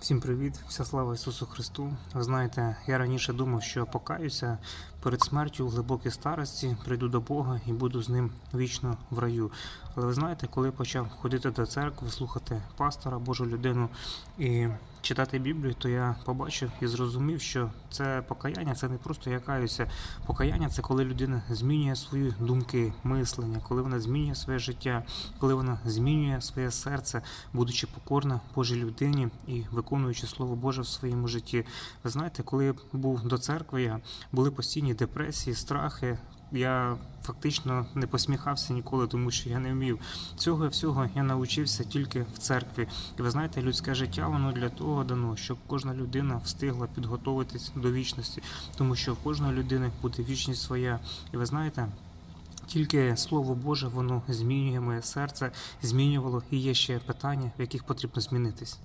Всім привіт, вся слава Ісусу Христу. Ви знаєте, я раніше думав, що покаюся перед смертю в глибокій старості, прийду до Бога і буду з ним вічно в раю. Але ви знаєте, коли почав ходити до церкви, слухати пастора, Божу людину і читати Біблію, то я побачив і зрозумів, що це покаяння, це не просто я каюся. Покаяння це коли людина змінює свої думки, мислення, коли вона змінює своє життя, коли вона змінює своє серце, будучи покорна Божій людині і виконуючи Слово Боже в своєму житті. Ви знаєте, коли був до церкви, я були постійні депресії, страхи. Я фактично не посміхався ніколи, тому що я не вмів. Цього всього я навчився тільки в церкві. І ви знаєте, людське життя воно для того дано, щоб кожна людина встигла підготуватись до вічності, тому що в кожної людини буде вічність своя. І ви знаєте. Тільки Слово Боже, воно змінює моє серце, змінювало і є ще питання, в яких потрібно змінитись.